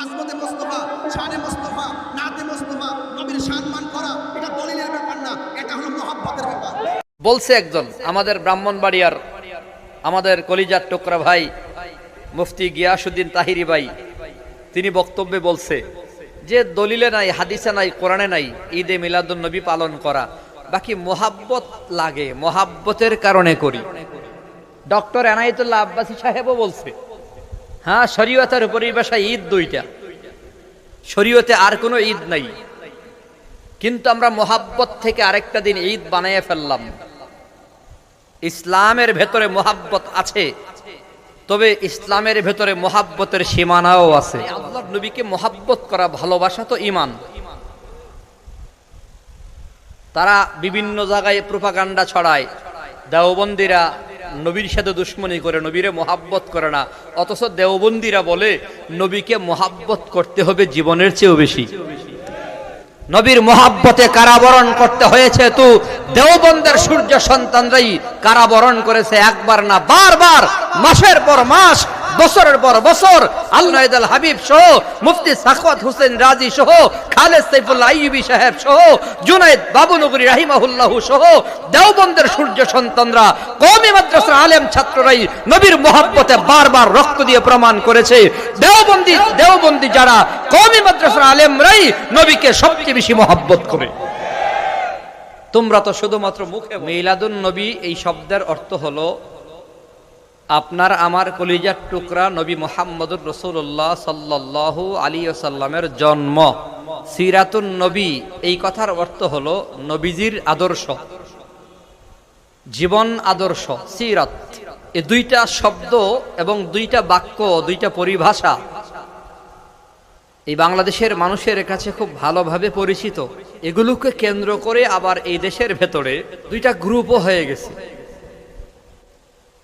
আজমতে মোস্তফা, শানে মোস্তফা, নাতে মোস্তফা, নবীর সম্মান করা, এটা দলিলের ব্যাপার না, এটা হলো ব্যাপার। বলছে একজন, আমাদের ব্রাহ্মণবাড়িয়ার, আমাদের কলিজার টোকরা ভাই, মুফতি গিয়াসুদ্দিন তাহিরি ভাই, তিনি বক্তব্যে বলছে, যে দলিলে নাই, হাদিসে নাই, কোরআনে নাই, ঈদে মিলাদুন নবী পালন করা, বাকি মোহাব্বত লাগে, মোহাব্বতের কারণে করি। ডক্টর এনায়েতুল্লাহ আব্বাসী সাহেবও বলছে হ্যাঁ শরীয়তের পরিভাষা ঈদ দুইটা। শরীয়তে আর কোনো ঈদ নাই। কিন্তু আমরা মোহাব্বত থেকে আরেকটা দিন ঈদ বানাইয়া ফেললাম। ইসলামের ভেতরে মোহাব্বত আছে, তবে ইসলামের ভেতরে মোহাব্বতের সীমানাও আছে। আল্লাহ নবীকে মোহাব্বত করা ভালোবাসা তো ইমান তারা বিভিন্ন জায়গায় প্রোপাগান্ডা ছড়ায়। দেওবন্দিরা নবীর সাথে দুশ্মনী করে, নবীরে মোহাব্বত করে না। অথচ দেওবন্দিরা বলে, নবীকে মোহাব্বত করতে হবে জীবনের চেয়েও বেশি। নবীর মোহাব্বতে কারাবরণ করতে হয়েছে তু, দেওবন্দের সূর্য সন্তানরাই কারাবরণ করেছে একবার না বারবার, মাসের পর মাস বছরের পর বছর আল্লাহ হাবিব সহ, মুফতি সাখওয়াত হোসেন রাজি সহ, খালেদ সাইফুল্লাহ আইয়ুবী সাহেব সহ, জুনাইদ বাবুনগরী রাহিমাহুল্লাহ সহ, দেওবন্দের সূর্য সন্তানরা, কওমি মাদ্রাসার আলেম ছাত্ররাই নবীর মোহাব্বতে বারবার রক্ত দিয়ে প্রমাণ করেছে। দেওবন্দি দেওবন্দি যারা কওমি মাদ্রাসার আলেমরাই নবীকে সবচেয়ে বেশি মহব্বত করে। তোমরা তো শুধুমাত্র মুখে মিলাদুন নবী এই শব্দের অর্থ হলো আপনার আমার কলিজার টুকরা নবী মোহাম্মদুর রসুল্লাহ সাল্লাহ আলী সাল্লামের জন্ম। সিরাতুন নবী, এই কথার অর্থ হলো নবীজির আদর্শ। জীবন আদর্শ, সিরাত। এ দুইটা শব্দ এবং দুইটা বাক্য, দুইটা পরিভাষা এই বাংলাদেশের মানুষের কাছে খুব ভালোভাবে পরিচিত। এগুলোকে কেন্দ্র করে আবার এই দেশের ভেতরে দুইটা গ্রুপও হয়ে গেছে।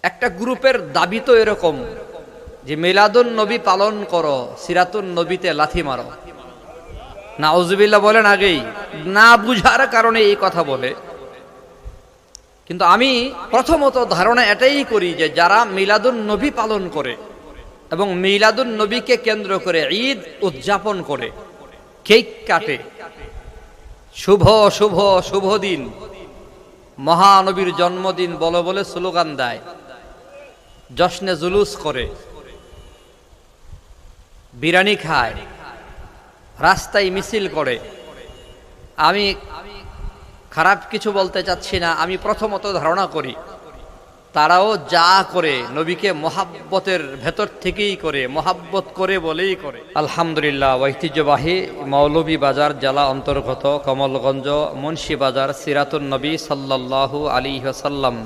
একটা গ্রুপের দাবি তো এরকম যে মিলাদুন নবী পালন করো, সিরাতুন নবীতে লাথি মারো। না উজবিল্লা বলেন আগেই, না বুঝার কারণে এই কথা বলে। কিন্তু আমি প্রথমত ধারণা এটাই করি যে যারা মিলাদুন নবী পালন করে এবং মিলাদুন নবীকে কেন্দ্র করে ঈদ উদযাপন করে, কেক কাটে, শুভ শুভ শুভ দিন, মহানবীর জন্মদিন বলো বলে স্লোগান দেয়। জশ্নে জুলুস করে বিরিয়ানি খায়, রাস্তায় মিছিল করে। আমি খারাপ কিছু বলতে চাচ্ছি না, আমি প্রথমত ধারণা করি, তারাও যা করে নবীকে মহাব্বতের ভেতর থেকেই করে, মহাব্বত করে বলেই করে। আলহামদুলিল্লাহ, ঐতিহ্যবাহী মৌলভী বাজার জেলা অন্তর্গত কমলগঞ্জ মুন্সি বাজার সিরাতুন নবী সাল্লাল্লাহু আলী সাল্লাম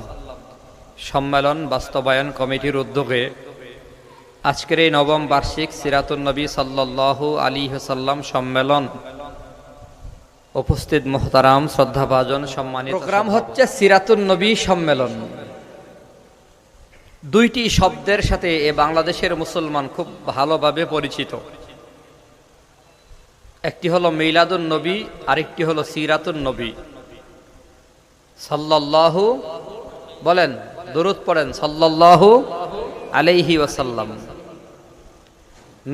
সম্মেলন বাস্তবায়ন কমিটির উদ্যোগে আজকের এই নবম বার্ষিক সিরাতুন নবী সাল্লাল্লাহু আলী সাল্লাম সম্মেলন। উপস্থিত মোহতারাম শ্রদ্ধাভাজন সম্মানিত প্রোগ্রাম হচ্ছে সিরাতুন নবী সম্মেলন। দুইটি শব্দের সাথে এ বাংলাদেশের মুসলমান খুব ভালোভাবে পরিচিত। একটি হলো মিলাদুন নবী আরেকটি হলো সিরাতুন নবী। সাল্লাল্লাহু বলেন দরুদ পড়েন, সাল্লাল্লাহু আলাইহি ওয়াসাল্লাম।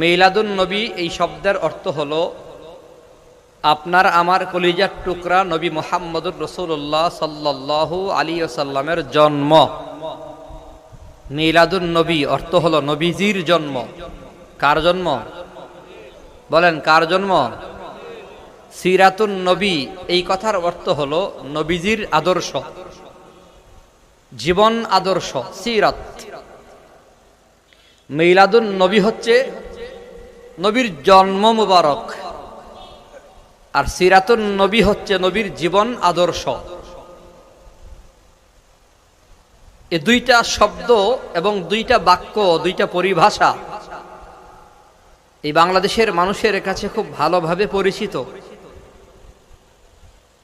মিলাদুন নবী এই শব্দের অর্থ হল, আপনার আমার কলিজার টুকরা নবী মোহাম্মদুর রসুল্লাহ সাল্লাল্লাহু আলী ওসাল্লামের জন্ম। মিলাদুন নবী অর্থ হল নবীজির জন্ম। কার জন্ম? বলেন, কার জন্ম? সিরাতুন নবী, এই কথার অর্থ হল নবীজির আদর্শ। জীবন আদর্শ, সিরাত। মিলাদুন নবী হচ্ছে নবীর জন্ম মুবারক। আর সিরাতুন নবী হচ্ছে নবীর জীবন আদর্শ। এ দুইটা শব্দ এবং দুইটা বাক্য, দুইটা পরিভাষা এই বাংলাদেশের মানুষের কাছে খুব ভালোভাবে পরিচিত।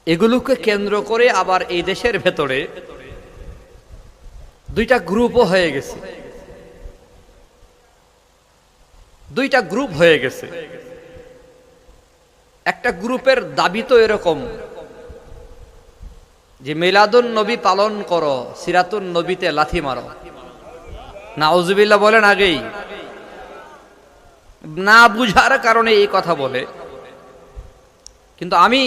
এগুলোকে কেন্দ্র করে আবার এই দেশের ভেতরে দুইটা গ্রুপও হয়ে গেছে। দুইটা গ্রুপ হয়ে গেছে। একটা গ্রুপের দাবি তো এরকম, যে মিলাদুন নবী পালন করো, সিরাতুন নবীতে লাথি মারো। না উজবিল্লা বলেন আগেই, না বুঝার কারণে এই কথা বলে। কিন্তু আমি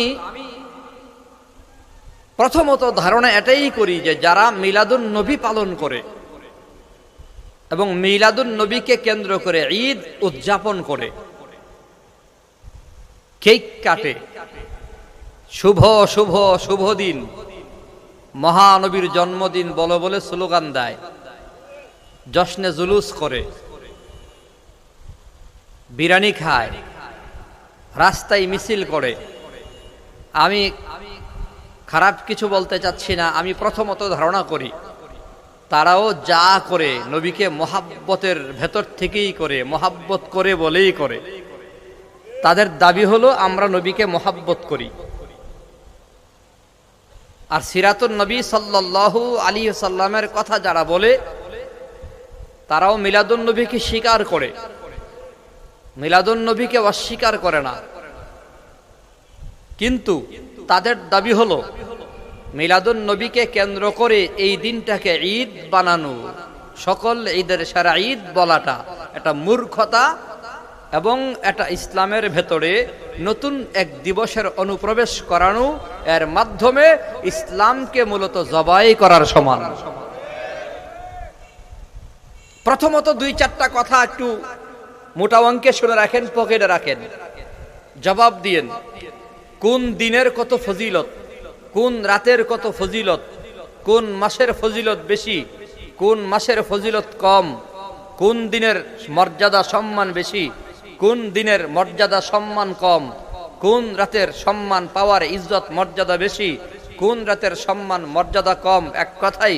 প্রথমত ধারণা এটাই করি যে যারা মিলাদুন নবী পালন করে এবং মিলাদুন নবীকে কেন্দ্র করে ঈদ উদযাপন করে, কেক কাটে, শুভ শুভ শুভ দিন, মহানবীর জন্মদিন বলো বলে স্লোগান দেয়, জশ্নে জুলুস করে, বিরিয়ানি খায়, রাস্তায় মিছিল করে। আমি খারাপ কিছু বলতে চাচ্ছি না, আমি প্রথমত ধারণা করি, তারাও যা করে নবীকে মহাব্বতের ভেতর থেকেই করে, মহাব্বত করে বলেই করে। তাদের দাবি হলো, আমরা নবীকে মহাব্বত করি। আর সিরাতুল নবী সাল্লাল্লাহু আলী সাল্লামের কথা যারা বলে, তারাও মিলাদুন নবীকে স্বীকার করে। মিলাদুন নবীকে অস্বীকার করে না। কিন্তু তাদের দাবি হলো, মিলাদুন নবীকে কেন্দ্র করে এই দিনটাকে ঈদ বানানো। সকল ঈদের সারা ঈদ বলাটা এটা মূর্খতা এবং এটা ইসলামের ভেতরে নতুন এক দিবসের অনুপ্রবেশ করানো, এর মাধ্যমে ইসলামকে মূলত জবাই করার সমান। প্রথমত দুই চারটা কথা একটু মোটা অঙ্কে শুনে রাখেন, পকেটে রাখেন। জবাব দিয়েন। কোন দিনের কত ফজিলত? কোন রাতের কত ফজিলত? কোন মাসের ফজিলত বেশি? কোন মাসের ফজিলত কম? কোন দিনের মর্যাদা সম্মান বেশি? কোন দিনের মর্যাদা সম্মান কম? কোন রাতের সম্মান পাওয়ার ইজ্জত মর্যাদা বেশি? কোন রাতের সম্মান মর্যাদা কম? এক কথাই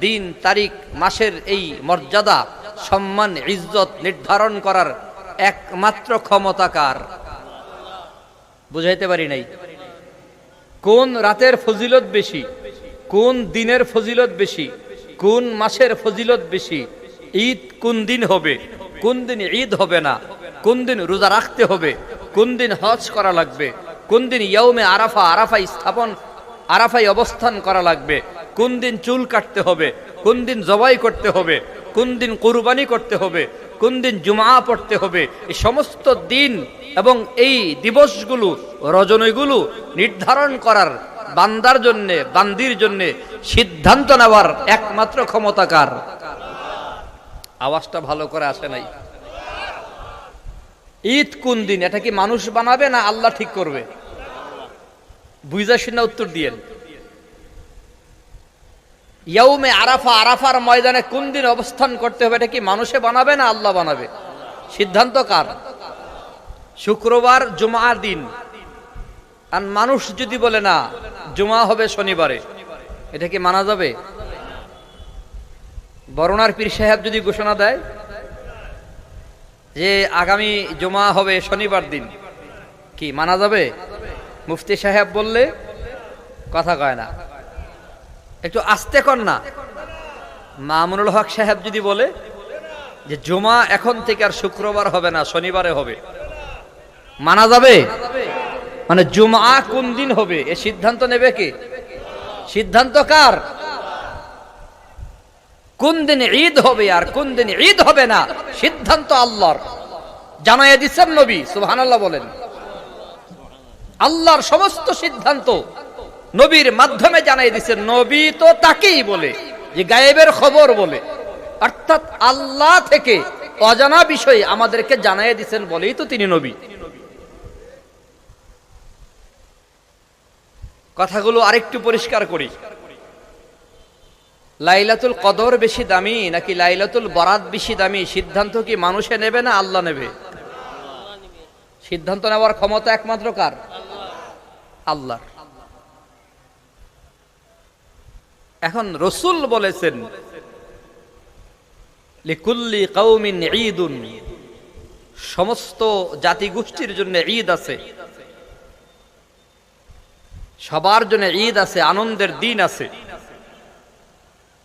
দিন, তারিখ, মাসের এই মর্যাদা, সম্মান, ইজ্জত নির্ধারণ করার একমাত্র ক্ষমতাকার বুঝাইতে পারি নাই। কোন রাতের ফজিলত বেশি? কোন দিনের ফজিলত বেশি? কোন মাসের ফজিলত বেশি? ঈদ কোন দিন হবে? কোন দিন ঈদ হবে না? কোন দিন রোজা রাখতে হবে? কোন দিন হজ করা লাগবে? কোন দিন ইয়ৌমে আরাফা আরাফাই স্থাপন আরাফাই অবস্থান করা লাগবে? কোন দিন চুল কাটতে হবে? কোন দিন জবাই করতে হবে? কোন দিন কোরবানি করতে হবে? কোন দিন জুমা পড়তে হবে? এই সমস্ত দিন এবং এই দিবসগুলো, রজনীগুলো নির্ধারণ করার, বান্দার জন্যে, বান্দির জন্যে সিদ্ধান্ত নেওয়ার একমাত্র ক্ষমতাকার আওয়াজটা ভালো করে আসে নাই। ঈদ কোন দিন? এটা কি মানুষ বানাবে না আল্লাহ ঠিক করবে? বুঝা উত্তর দিয়েন। ইয়ৌমে আরাফা, আরাফার ময়দানে কোন দিন অবস্থান করতে হবে? এটা কি মানুষে বানাবে না আল্লাহ বানাবে? সিদ্ধান্ত কার? শুক্রবার জুমার দিন। আর মানুষ যদি বলে না জুমা হবে শনিবারে, এটা কি মানা যাবে? বরণার পীর সাহেব যদি ঘোষণা দেয় যে আগামী জমা হবে শনিবার দিন, কি মানা যাবে? মুফতি সাহেব বললে কথা কয় না। একটু আস্তে কর না। মামুনুল হক সাহেব যদি বলে যে জমা এখন থেকে আর শুক্রবার হবে না, শনিবারে হবে, মানা যাবে? মানে জুমা কোন দিন হবে? এ সিদ্ধান্ত নেবে কে? সিদ্ধান্ত কার? কোন দিন ঈদ হবে আর কোন দিন ঈদ হবে না, সিদ্ধান্ত আল্লাহর। জানাইয়া দিচ্ছেন নবী সুহান আল্লাহ বলেন। আল্লাহর সমস্ত সিদ্ধান্ত নবীর মাধ্যমে জানাই দিচ্ছেন নবী তো তাকেই বলে, যে গায়েবের খবর বলে। অর্থাৎ আল্লাহ থেকে অজানা বিষয় আমাদেরকে জানাই দিচ্ছেন বলেই তো তিনি নবী। কথাগুলো আরেকটু পরিষ্কার করি। লাইলাতুল কদর বেশি দামি নাকি লাইলাতুল বরাত বেশি দামি? সিদ্ধান্ত কি মানুষে নেবে না আল্লাহ নেবে? সিদ্ধান্ত নেওয়ার ক্ষমতা একমাত্র কার? আল্লাহ। এখন রসুল বলেছেন, লিকুল্লি কৌমিন ঈদুন। সমস্ত জাতিগোষ্ঠীর জন্য ঈদ আছে। সবার জন্য ঈদ আছে, আনন্দের দিন আছে।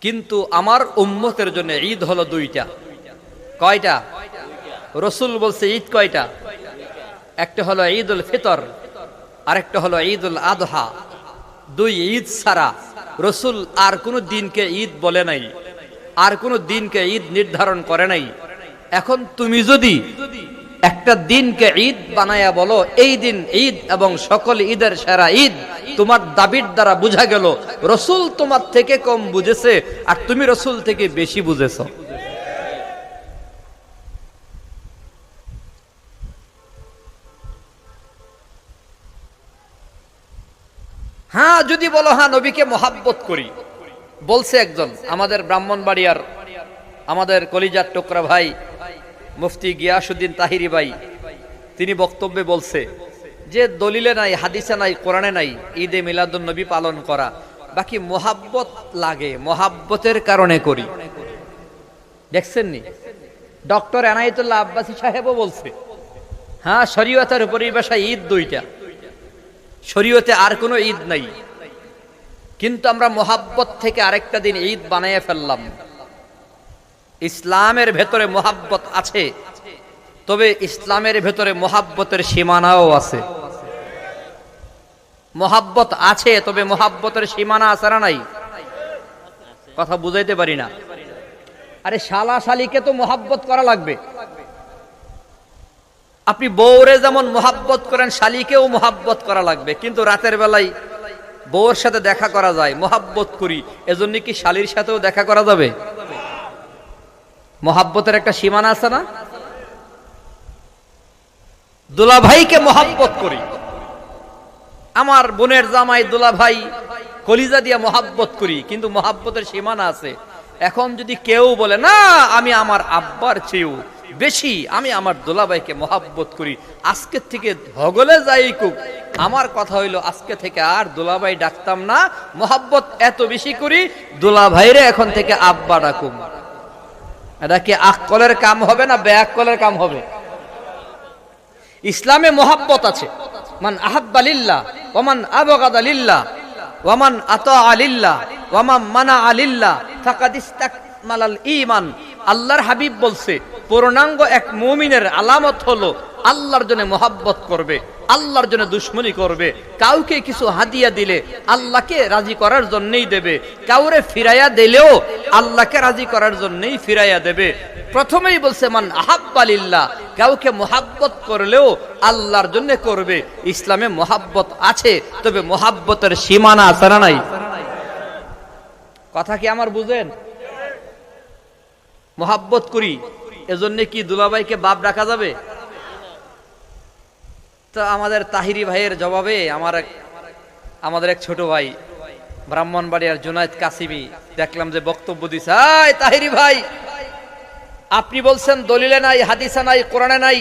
কিন্তু আমার উম্মতের জন্য ঈদ হলো দুইটা। কয়টা? রসুল বলছে ঈদ কয়টা? একটা হলো ঈদ উল ফিতর, আরেকটা হলো ঈদ উল আদহা। দুই ঈদ ছাড়া। রসুল আর কোনো দিনকে ঈদ বলে নাই, আর কোনো দিনকে ঈদ নির্ধারণ করে নাই। এখন তুমি যদি একটা দিনকে ঈদ বানায়া বলো, এই দিন ঈদ এবং সকল ঈদের সেরা ঈদ, তোমার দাবির দ্বারা বুঝা গেল, রসুল তোমার থেকে কম বুঝেছে, আর তুমি রসুল থেকে বেশি বুঝেছ। হ্যাঁ যদি বলো হ্যাঁ নবীকে মহাব্বত করি। বলছে একজন, আমাদের ব্রাহ্মণবাড়িয়ার আমাদের কলিজার টোকরা ভাই, মুফতি গিয়াসুদ্দিন তাহিরি ভাই, তিনি বক্তব্যে বলছে যে, দলিলে নাই, হাদিসে নাই, কোরআনে নাই, ঈদে মিলাদুন নবী পালন করা। বাকি মোহাব্বত লাগে, মোহাব্বতের কারণে করি। দেখছেন নি ডক্টর এনায়েতুল্লাহ আব্বাসী সাহেবও বলছে হ্যাঁ শরীয়তের পরিবেশা ঈদ দুইটা। শরীয়তে আর কোনো ঈদ নাই। কিন্তু আমরা মোহাব্বত থেকে আরেকটা দিন ঈদ বানিয়ে ফেললাম। ইসলামের ভেতরে মোহাব্বত আছে, তবে ইসলামের ভেতরে মোহাব্বতের সীমানাও আছে। মোহাব্বত আছে, তবে মোহাব্বতের সীমানা আছে না নাই? কথা বুঝাইতে পারি না। আরে শালা শালিকে তো মোহাব্বত করা লাগবে। আপনি বউরে যেমন মোহাব্বত করেন, শালিকেও মোহাব্বত করা লাগবে। কিন্তু রাতের বেলায় বউর সাথে দেখা করা যায়, মোহাব্বত করি। এজন্য কি শালির সাথেও দেখা করা যাবে? মোহাব্বতের একটা সীমানা আছে না? দুলাভাইকে মোহাব্বত করি। আমার বোনের জামাই দুলাভাই কলিজা দিয়ে মোহাব্বত করি, কিন্তু মোহাব্বতের সীমানা আছে। এখন যদি কেউ বলে, না, আমি আমার আব্বার চেয়েও বেশি আমি আমার দুলাভাইকে মোহাব্বত করি। আজকের থেকে হগলে যাই কুক। আমার কথা হইল, আজকে থেকে আর দুলাভাই ডাকতাম না। মোহাব্বত এত বেশি করি, দুলাভাইরে এখন থেকে আব্বা ডাকুম এটা কি আকলের কাম হবে না ব্যাকলের কাম হবে? ইসলামে মোহাব্বত আছে। মান আহাব্বালিল্লাহ ওমান আবগাদালিল্লাহ ওমান আতা আলিল্লাহ ওয়ামান মানা আলিল্লাহ ফাকাদ ইস্তাকমালাল ঈমান। আল্লাহর হাবিব বলছে, পূর্ণাঙ্গ এক মুমিনের আলামত হলো আল্লাহর জন্য মোহাব্বত করবে, আল্লাহর জন্য দুশ্মনী করবে। কাউকে কিছু হাদিয়া দিলে আল্লাহকে রাজি করার জন্যই দেবে। কাউরে ফিরাইয়া দিলেও আল্লাহকে রাজি করার জন্যই ফিরাইয়া দেবে। প্রথমেই বলছে, মান আহাব্বালিল্লাহ কাউকে মোহাব্বত করলেও আল্লাহর জন্য করবে। ইসলামে মোহাব্বত আছে, তবে মোহাব্বতের সীমানা আছে নাই? কথা কি আমার বুঝেন? মোহাব্বত করি, এজন্য কি দুলাভাইকে বাপ রাখা যাবে? তো আমাদের তাহিরি ভাইয়ের জবাবে আমার আমাদের এক ছোট ভাই, ব্রাহ্মণবাড়িয়ার জুনায়দ কাসিমি, দেখলাম যে বক্তব্য দিছে তাহিরি ভাই, আপনি বলছেন দলিলে নাই, হাদিসা নাই, কোরআনে নাই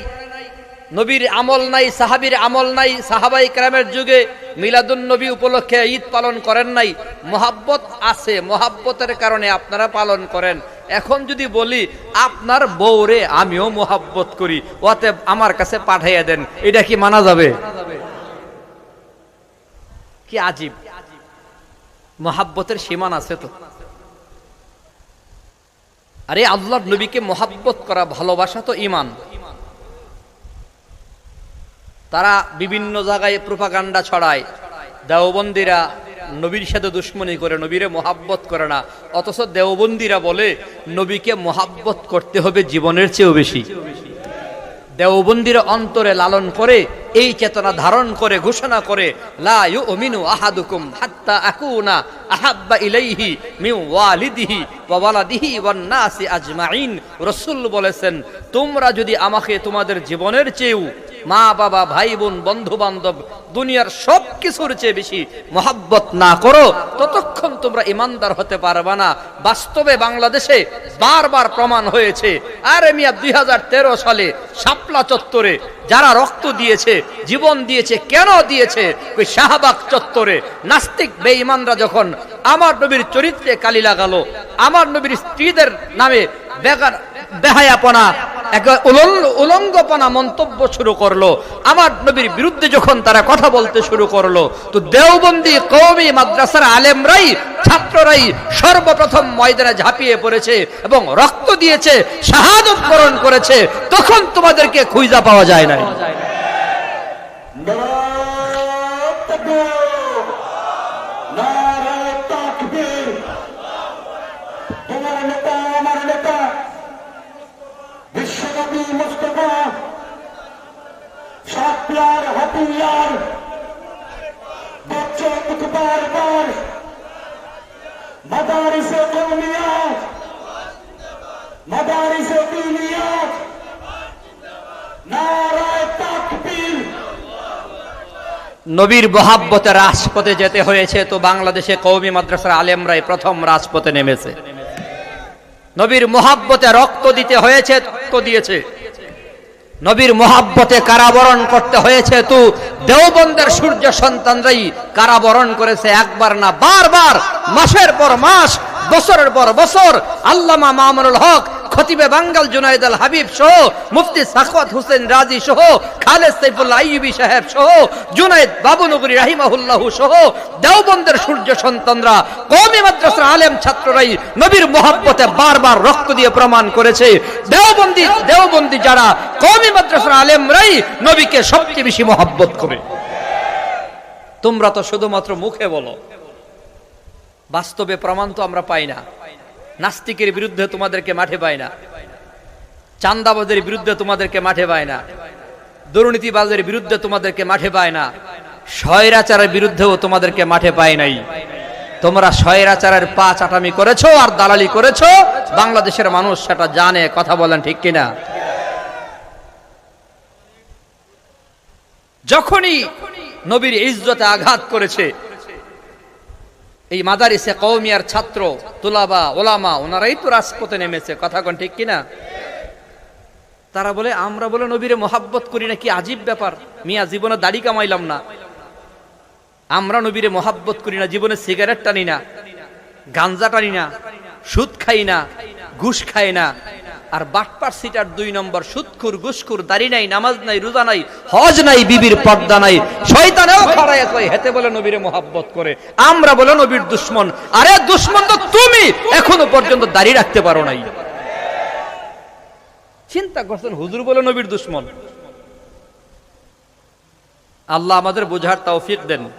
নবীর আমল নাই, সাহাবীর আমল নাই, সাহাবাই কেরামের যুগে মিলাদুন নবী উপলক্ষে ঈদ পালন করেন নাই। মোহাব্বত আছে, মোহাব্বতের কারণে আপনারা পালন করেন। এখন যদি বলি, আপনার বউরে আমিও মোহাব্বত করি, অতএব আমার কাছে পাঠাইয়া দেন। এটা কি মানা যাবে? কি আজীব। মোহাব্বতের সীমান আছে তো। আরে আল্লাহর নবীকে মোহাব্বত করা ভালোবাসা তো ইমান তারা বিভিন্ন জায়গায় প্রোপাগান্ডা ছড়ায়। দেওবন্দিরা নবীর সাথে দুশ্মনী করে, নবীরে মোহাব্বত করে না। অথচ দেওবন্দিরা বলে, নবীকে মোহাব্বত করতে হবে জীবনের চেয়েও বেশি। দেওবন্দির অন্তরে লালন করে, এই চেতনা ধারণ করে, ঘোষণা করে, লা ইউমিনু আহাদুকুম হাত্তা আহাব্বা বলেছেন, তোমরা যদি আমাকে তোমাদের জীবনের চেয়েও মা, বাবা, ভাই, বোন বন্ধু বান্ধব দুনিয়ার সব কিছুর চেয়ে বেশি মহাব্বত না করো, ততক্ষণ তোমরা ইমানদার হতে পারবা না। বাস্তবে বাংলাদেশে বারবার প্রমাণ হয়েছে। আর মিয়া, দুই সালে শাপলা চত্বরে যারা রক্ত দিয়েছে, জীবন দিয়েছে, কেন দিয়েছে? ওই শাহবাগ চত্বরে নাস্তিক বেঈমানরা যখন আমার নবীর চরিত্রে কালি লাগালো, আমার নবীর স্ত্রীদের নামে বেগার বেহায়াপনা এক উলঙ্গপনা মন্তব্য শুরু করল। আমার নবীর বিরুদ্ধে যখন তারা কথা বলতে শুরু করল, তো দেওবন্দি কৌমি মাদ্রাসার আলেমরাই, ছাত্ররাই সর্বপ্রথম ময়দানে ঝাঁপিয়ে পড়েছে এবং রক্ত দিয়েছে, শাহাদত করেছে। তখন তোমাদেরকে খুঁজা পাওয়া যায় নাই। সাতলার হাতিয়ার। বচ্চন মুখবার বার। মাদারিসে কৌমিয়াত মাদারিসে দিনিয়াত নারায় তাকবীর। নবীর মহাব্বতে রাজপথে যেতে হয়েছে, তো বাংলাদেশে কৌমি মাদ্রাসার আলেমরাই প্রথম রাজপথে নেমেছে। নবীর মহাব্বতে রক্ত দিতে হয়েছে, রক্ত দিয়েছে। নবীর মহাব্বতে কারাবরণ করতে হয়েছে তু দেওবন্দের সূর্য সন্তানরাই কারাবরণ করেছে একবার না বারবার, মাসের পর মাস, বছরের পর বছর। আল্লামা মামুনুল হক খতিবে বাঙ্গাল জুনাইদ আল হাবিব সহ, মুফতি সাখওয়াত হোসেন রাজি সহ, খালেদ সাইফুল্লাহ আইয়ুবী সাহেব সহ, জুনাইদ বাবুনগরী রাহিমাহুল্লাহ সহ, দেওবন্দের সূর্য সন্তানরা, কওমি মাদ্রাসার আলেম ছাত্ররাই নবীর মহাব্বতে বারবার রক্ত দিয়ে প্রমাণ করেছে। দেওবন্দি দেওবন্দি যারা কওমি মাদ্রাসার আলেমরাই নবীকে সবচেয়ে বেশি মহাব্বত করে। তোমরা তো শুধুমাত্র মুখে বলো। বাস্তবে প্রমাণ তো আমরা পাই না। নাস্তিকের বিরুদ্ধে তোমাদেরকে মাঠে পায় না। চান্দাবাজের বিরুদ্ধে তোমাদেরকে মাঠে পায় না। দুর্নীতিবাজের বিরুদ্ধে তোমাদেরকে মাঠে পায় না। স্বৈরাচারের বিরুদ্ধেও তোমাদেরকে মাঠে পায় নাই। তোমরা স্বৈরাচারের পা চাটামি করেছ আর দালালি করেছ। বাংলাদেশের মানুষ সেটা জানে, কথা বলেন ঠিক কিনা? যখনই নবীর ইজ্জতে আঘাত করেছে এই মাদারিসে কৌমিয়ার ছাত্র, তুলাবা, ওলামা, ওনারাই তো রাজপথে নেমেছে। কথা কন ঠিক কিনা? তারা বলে, আমরা বলে নবীরে মোহাব্বত করি না কি আজীব ব্যাপার। মিয়া, জীবনে দাড়ি কামাইলাম না। আমরা নবীরে মোহাব্বত করি না, জীবনে সিগারেট টানি না, গাঞ্জা টানি না, সুদ খাই না, ঘুষ খাই না। আর বাটপার সিটার দুই নম্বর সুদখুর ঘুষখুর দাড়ি নাই, নামাজ নাই, রোজা নাই, হজ নাই, বিবির পর্দা নাই। শয়তানেও খড়ায় কয় হেতে বলে নবীরে মোহাব্বত করে। আমরা বলে নবীর দুশ্মন। আরে দুশ্মন তো তুমি! এখনও পর্যন্ত দাড়ি রাখতে পারো নাই। চিন্তা করছেন, হুজুর বলে নবীর দুশ্মন। আল্লাহ আমাদের বোঝার তৌফিক দেন।